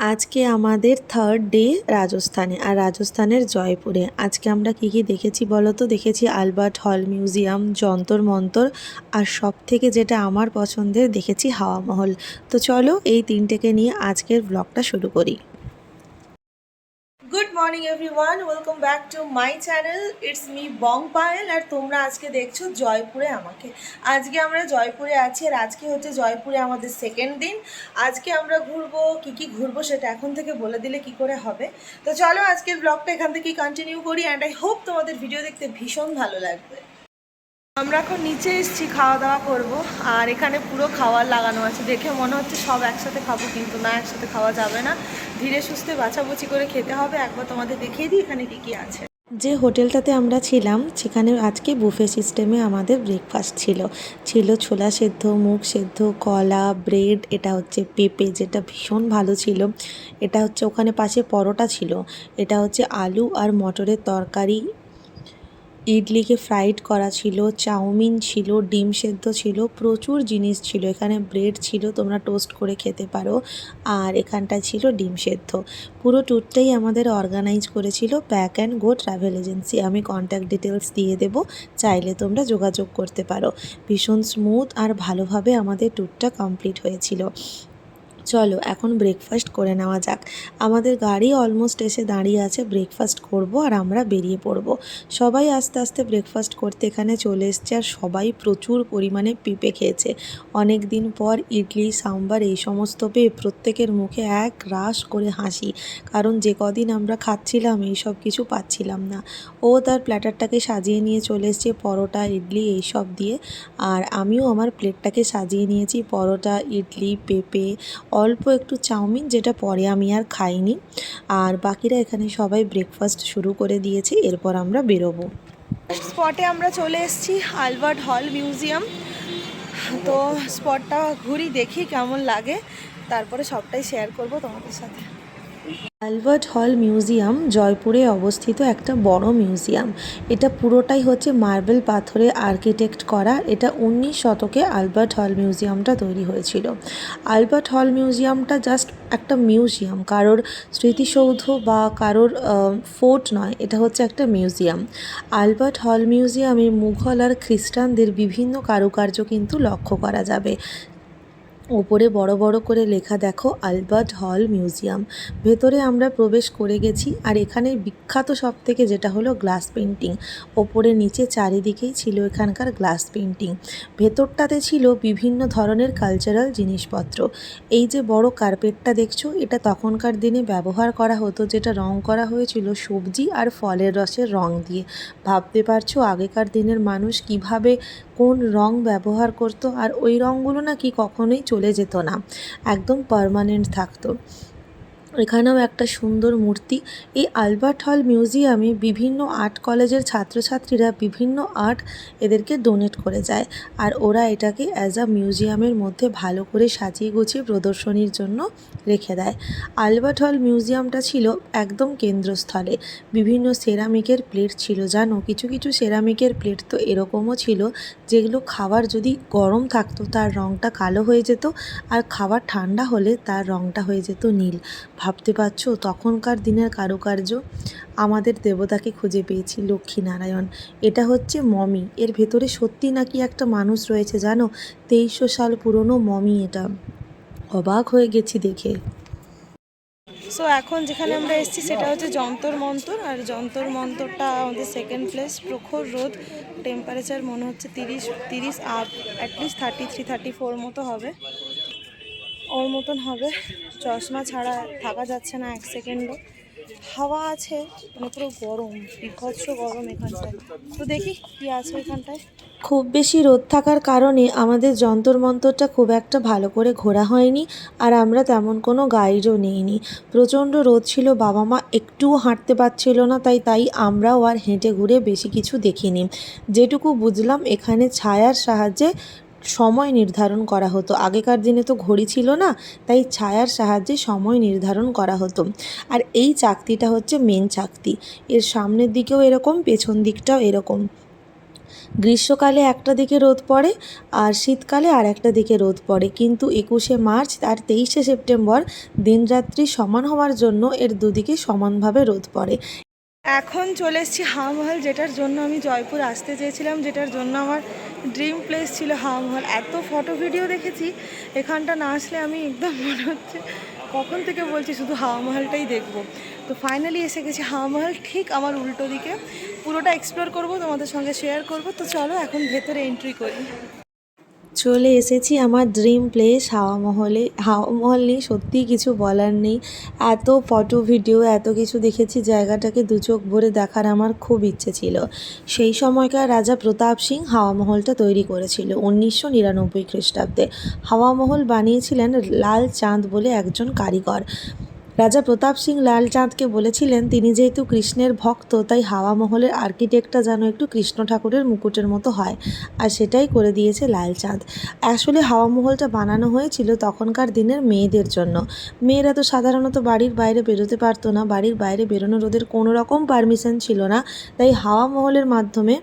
আজকে আমাদের third day রাজস্থানে, আর রাজস্থানের জয়পুরে। আজকে আমরা কি কি দেখেছি বলো তো? দেখেছি আলবার্ট হল মিউজিয়াম, যন্তর মন্তর, আর সব থেকে যেটা আমার পছন্দের দেখেছি হাওয়া মহল। তো চলো এই তিনটেকে নিয়ে আজকের ব্লগটা শুরু করি। Morning everyone welcome back to my channel it's me Bong Payel আর তোমরা আজকে দেখছ জয়পুরে আমাকে। আজকে আমরা জয়পুরে আছি, আর আজকে হচ্ছে জয়পুরে আমাদের সেকেন্ড দিন। আজকে আমরা ঘুরবো, কি কি ঘুরবো সেটা এখন থেকে বলে দিলে কি করে হবে। তো চলো আজকের ব্লগটা এখান থেকে কন্টিনিউ করি অ্যান্ড আই হোপ তোমাদের ভিডিও দেখতে ভীষণ ভালো লাগবে। আমরা এখন নিচে এসেছি খাওয়া দাওয়া করব। আর এখানে পুরো খাওয়ার লাগানো আছে। দেখে মনে হচ্ছে সব একসাথে খাব, কিন্তু না, একসাথে খাওয়া যাবে না। ধীরে সুস্থে বাছাবুচি করে খেতে হবে। একবার তোমাদের দেখিয়ে দিই এখানে কী কী আছে। যে হোটেলটাতে আমরা ছিলাম, সেখানে আজকে বুফে সিস্টেমে আমাদের ব্রেকফাস্ট ছিল। ছিল ছোলা সেদ্ধ, মুগ সেদ্ধ, কলা, ব্রেড, এটা হচ্ছে পেঁপে, যেটা ভীষণ ভালো ছিল। এটা হচ্ছে ওখানে পাশে পরোটা ছিল। এটা হচ্ছে আলু আর মটরের তরকারি। ইডলিকে ফ্রাইড করা ছিল, চাউমিন ছিল, ডিম সেদ্ধ ছিল, প্রচুর জিনিস ছিল। এখানে ব্রেড ছিল, তোমরা টোস্ট করে খেতে পারো। আর এখানটায় ছিল ডিম সেদ্ধ। পুরো ট্যুরটাই আমাদের অর্গানাইজ করেছিল back and go travel agency. আমি কন্ট্যাক্ট ডিটেলস দিয়ে দেব, চাইলে তোমরা যোগাযোগ করতে পারো। ভীষণ স্মুথ আর ভালোভাবে আমাদের ট্যুরটা কমপ্লিট হয়েছিল। চলো, এখন ব্রেকফাস্ট করে নেওয়া যাক। আমাদের গাড়ি অলমোস্ট এসে দাঁড়িয়ে আছে ব্রেকফাস্ট করব আর আমরা বেরিয়ে পড়ব। সবাই আস্তে আস্তে ব্রেকফাস্ট করতে এখানে চলে এসছে আর সবাই প্রচুর পরিমাণে পেঁপে খেয়েছে। অনেক দিন পর ইডলি, সাম্বার এই সমস্ত পেয়ে প্রত্যেকের মুখে এক রাস করে হাসি, কারণ যে কদিন আমরা খাচ্ছিলাম এই সব কিছু পাচ্ছিলাম না। ও তার প্ল্যাটারটাকে সাজিয়ে নিয়ে চলে এসছে, পরোটা, ইডলি এইসব দিয়ে। আর আমিও আমার প্লেটটাকে সাজিয়ে নিয়েছি, পরোটা, ইডলি, পেঁপে একটু চাউমিন, যেটা পরে আমি আর খাইনি। আর বাকিরা এখানে সবাই ব্রেকফাস্ট শুরু করে দিয়েছে, এরপর আমরা বেরোবো। স্পটে আমরা চলে এসেছি আলবার্ট হল মিউজিয়াম তো স্পটটা ঘুরি, দেখি কেমন লাগে। তারপরে সবটাই শেয়ার করব তোমাদের সাথে। আলবার্ট হল মিউজিয়াম জয়পুরে অবস্থিত একটা বড় মিউজিয়াম। এটা পুরোটাই হচ্ছে মার্বেল পাথরে আর্কিটেক্ট করা। এটা উনিশ শতকে আলবার্ট হল মিউজিয়ামটা তৈরি হয়েছিল। আলবার্ট হল মিউজিয়ামটা জাস্ট একটা মিউজিয়াম, কারোর স্মৃতিসৌধ বা কারোর ফোর্ট নয়, এটা হচ্ছে একটা মিউজিয়াম। আলবার্ট হল মিউজিয়ামে মুঘল আর খ্রিস্টানদের বিভিন্ন কারুকার্য কিন্তু লক্ষ্য করা যাবে। ওপরে বড় বড় করে লেখা, দেখো, আলবার্ট হল মিউজিয়াম। ভেতরে আমরা প্রবেশ করে গেছি, আর এখানে বিখ্যাত সব থেকে যেটা হলো গ্লাস পেন্টিং ওপরে নিচে চারিদিকেই ছিল এখানকার গ্লাস পেন্টিং ভেতরটাতে ছিল বিভিন্ন ধরনের কালচারাল জিনিসপত্র। এই যে বড় কার্পেটটা দেখছ, এটা তখনকার দিনে ব্যবহার করা হতো, যেটা রং করা হয়েছিল সবজি আর ফলের রসের রং দিয়ে। ভাবতে পারছ আগেকার দিনের মানুষ কীভাবে কোন রং ব্যবহার করতো আর ওই রঙগুলো নাকি কখনোই চলে যেত না। একদম পারমানেন্ট থাকতো। এখানেও একটা সুন্দর মূর্তি। এই আলবার্ট হল মিউজিয়ামে বিভিন্ন আর্ট কলেজের ছাত্রছাত্রীরা বিভিন্ন আর্ট এদেরকে ডোনেট করে যায়। আর ওরা এটাকে অ্যাজ আ মিউজিয়ামের মধ্যে ভালো করে সাজিয়ে গুছিয়ে প্রদর্শনীর জন্য রেখে দেয়। আলবার্ট হল মিউজিয়ামটা ছিল একদম কেন্দ্রস্থলে। বিভিন্ন সেরামিকের প্লেট ছিল, জানো? কিছু কিছু সেরামিকের প্লেট তো এরকমও ছিল, যেগুলো খাবার যদি গরম থাকতো, তার রঙটা কালো হয়ে যেত। আর খাবার ঠান্ডা হলে তার রঙটা হয়ে যেত নীল। ভাবতে পারছ? তখনকার দিনের কারুকার্য আমাদের দেবতাকে খুঁজে পেয়েছি, লক্ষ্মীনারায়ণ। এটা হচ্ছে মমি। এর ভেতরে সত্যি নাকি একটা মানুষ রয়েছে জানো? তেইশশো সাল পুরনো মমি এটা। অবাক হয়ে গেছি দেখে। সো এখন যেখানে আমরা এসেছি সেটা হচ্ছে যন্তর মন্তর, আর যন্তর মন্তরটা আমাদের সেকেন্ড প্লেস প্রখর রোদ টেম্পারেচার মনে হচ্ছে তিরিশ তিরিশ up at least thirty three thirty four মতো হবে। ওর মতন হবে। চশমা ছাড়া থাকা যাচ্ছে না এক সেকেন্ডও। হাওয়া আছে মানে পুরো গরম, বিভৎস গরম এখানটায়। তো দেখি কি আছে এখানটায়। খুব বেশি রোদ থাকার কারণে আমাদের যন্তর মন্তরটা খুব একটা ভালো করে ঘোরা হয়নি, আর আমরা তেমন কোনো গাইডও নিইনি। প্রচণ্ড রোদ ছিল, বাবা মা একটুও হাঁটতে পারছিল না, তাই তাই আমরাও আর হেঁটে ঘুরে বেশি কিছু দেখিনি। যেটুকু বুঝলাম, এখানে ছায়ার সাহায্যে সময় নির্ধারণ করা হতো। আগেকার দিনে তো ঘড়ি ছিল না, তাই ছায়ার সাহায্যে সময় নির্ধারণ করা হতো। আর এই চাকতিটা হচ্ছে মেন চাকতি। এর সামনের দিকেও এরকম, পেছন দিকটাও এরকম। গ্রীষ্মকালে একটা দিকে রোদ পড়ে, আর শীতকালে আর একটা দিকে রোদ পড়ে। কিন্তু একুশে মার্চ আর তেইশে সেপ্টেম্বর দিনরাত্রি সমান হওয়ার জন্য এর দুদিকে সমানভাবে রোদ পড়ে। এখন চলে এসেছি হাওয়ামহল, যেটার জন্য আমি জয়পুর আসতে চেয়েছিলাম, যেটার জন্য আমার ড্রিম প্লেস ছিল হাওয়ামহল। এত ফটো ভিডিও দেখেছি, এখানটা না আসলে আমি একদম মনে হচ্ছে কখন থেকে বলছি শুধু হাওয়ামহলটাই দেখব। তো ফাইনালি এসে গেছি হাওয়ামহল, ঠিক আমার উল্টো দিকে। পুরোটা এক্সপ্লোর করব, তোমাদের সঙ্গে শেয়ার করব। তো চলো এখন ভেতরে এন্ট্রি করি। চলে এসেছি আমার ড্রিম প্লেস হাওয়া মহলে। হাওয়া মহল নিয়ে সত্যিই কিছু বলার নেই। এত ফটো ভিডিও এত কিছু দেখেছি, জায়গাটাকে দু চোখ ভরে দেখার আমার খুব ইচ্ছে ছিল। সেই সময়কার রাজা প্রতাপ সিং হাওয়া মহলটা তৈরি করেছিল উনিশশো নিরানব্বই খ্রিস্টাব্দে। হাওয়া মহল বানিয়েছিলেন লাল চাঁদ বলে একজন কারিগর। রাজা প্রতাপ সিং লাল চাঁদকে বলেছিলেন, তিনি যেহেতু কৃষ্ণের ভক্ত, তাই হাওয়া মহলের আর্কিটেক্টটা যেন একটু কৃষ্ণ ঠাকুরের মুকুটের মতো হয়। আর সেটাই করে দিয়েছে লাল চাঁদ আসলে হাওয়া মহলটা বানানো হয়েছিল তখনকার দিনের মেয়েদের জন্য। মেয়েরা তো সাধারণত বাড়ির বাইরে বেরোতে পারতো না, বাড়ির বাইরে বেরোনোর ওদের কোনো রকম পারমিশন ছিল না। তাই হাওয়া মহলের মাধ্যমে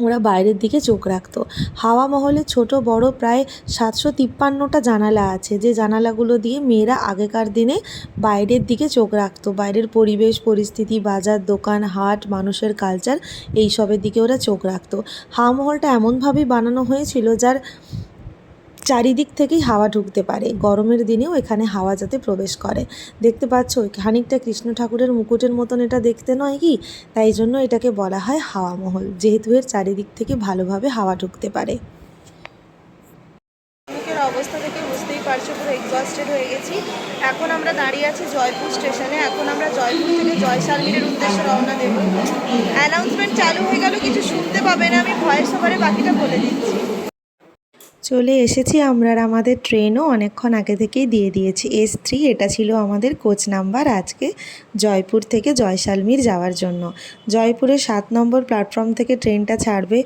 ওরা বাইরের দিকে চোখ রাখতো। হাওয়া মহলে ছোট, বড় প্রায় সাতশো তিপ্পান্নটা জানালা আছে। যে জানালাগুলো দিয়ে মেয়েরা আগেকার দিনে বাইরের দিকে চোখ রাখতো। বাইরের পরিবেশ, পরিস্থিতি, বাজার, দোকান, হাট, মানুষের কালচার এইসবের দিকে ওরা চোখ রাখতো। হাওয়া মহলটা এমনভাবেই বানানো হয়েছিল যার চারিদিক থেকেই হাওয়া ঢুকতে পারে। গরমের দিনেও এখানে হাওয়া যাতে প্রবেশ করে। দেখতে পাচ্ছ, খানিকটা কৃষ্ণ ঠাকুরের মুকুটের মতন এটা দেখতে নয় কি? তাই জন্য এটাকে বলা হয় হাওয়া মহল, যেহেতু এর চারিদিক থেকে ভালোভাবে হাওয়া ঢুকতে পারে। অবস্থা থেকে বুঝতেই পারছ, পুরো এক্সস্টেড হয়ে গেছি। এখন আমরা দাঁড়িয়ে আছি জয়পুর স্টেশনে এখন আমরা জয়পুর থেকে জয়সালমীরের উদ্দেশ্যে রওনা দেব। অ্যানাউন্সমেন্ট চালু হয়ে গেল, কিছু শুনতে পাবে না, আমি ভয়েস ওভারে বাকিটা বলে দিচ্ছি। চলে এসেছি আমরা আর আমাদের ট্রেনও অনেকক্ষণ আগে থেকেই দিয়ে দিয়েছি। এস থ্রি, এটা ছিল আমাদের কোচ নাম্বার আজকে জয়পুর থেকে জয়সালমীর যাওয়ার জন্য। জয়পুরে সাত নম্বর প্ল্যাটফর্ম থেকে ট্রেনটা ছাড়বে।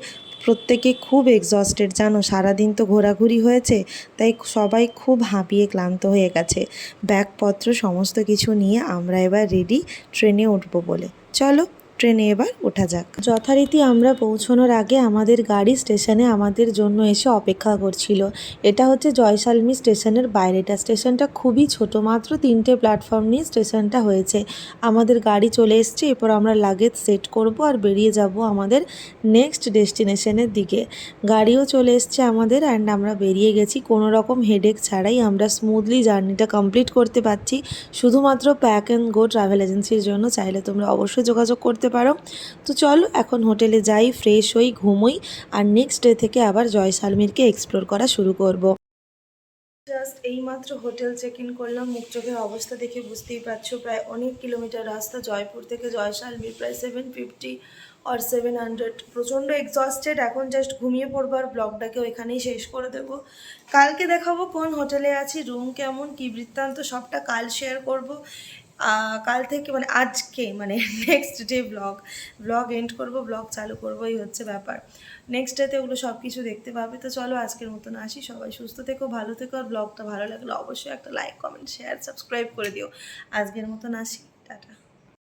প্রত্যেকে খুব এক্সস্টেড জানো, সারাদিন তো ঘোরাঘুরি হয়েছে, তাই সবাই খুব হাঁপিয়ে ক্লান্ত হয়ে গেছে। ব্যাগপত্র সমস্ত কিছু নিয়ে আমরা এবার রেডি ট্রেনে উঠবো বলে। চলো ট্রেনে এবার ওঠা যাক। যথারীতি আমরা পৌঁছানোর আগে আমাদের গাড়ি স্টেশনে আমাদের জন্য এসে অপেক্ষা করছিল। এটা হচ্ছে জয়সালমী স্টেশনের বাইরেটা। স্টেশনটা খুবই ছোট, মাত্র তিনটে প্ল্যাটফর্ম নিয়ে স্টেশনটা হয়েছে। আমাদের গাড়ি চলে এসছে, এরপর আমরা লাগেজ সেট করব আর বেরিয়ে যাব আমাদের নেক্সট ডেস্টিনেশনের দিকে। গাড়িও চলে এসছে আমাদের অ্যান্ড আমরা বেরিয়ে গেছি। কোনো রকম হেডেক ছাড়াই আমরা স্মুথলি জার্নিটা কমপ্লিট করতে পারছি। শুধুমাত্র প্যাক অ্যান্ড গো ট্রাভেল এজেন্সির জন্য। চাইলে তোমরা অবশ্যই যোগাযোগ করতে পারো। তো চলো, এখন হোটেলে যাই ফ্রেশ হই, ঘুমোই, আর নেক্সট ডে থেকে আবার জয়সালমীরকে এক্সপ্লোর করা শুরু করব। জাস্ট এইমাত্র হোটেল চেক ইন করলাম, মুখ চোখের অবস্থা দেখে বুঝতেই পারছ, প্রায় অনেক কিলোমিটার রাস্তা জয়পুর থেকে জয়সালমীর প্রায় সেভেন ফিফটি আর সেভেন হান্ড্রেড প্রচণ্ড এক্সস্টেড এখন জাস্ট ঘুমিয়ে পড়ব আর ব্লগটাকেও এখানেই শেষ করে দেবো। কালকে দেখাবো কোন হোটেলে আছি রুম কেমন, কী বৃত্তান্ত, সবটা কাল শেয়ার করব। কাল থেকে মানে আজকে মানে next day blog blog end করব ব্লগ চালু করব, এই হচ্ছে ব্যাপার। নেক্সট ডেতে ওগুলো সব কিছু দেখতে পাবে। তো চলো আজকের মতন আসি। সবাই সুস্থ থেকো, ভালো থেকো, আর ব্লগটা ভালো লাগলে অবশ্যই একটা লাইক কমেন্ট শেয়ার সাবস্ক্রাইব করে দিও। আজকের মতন আসি। টাটা।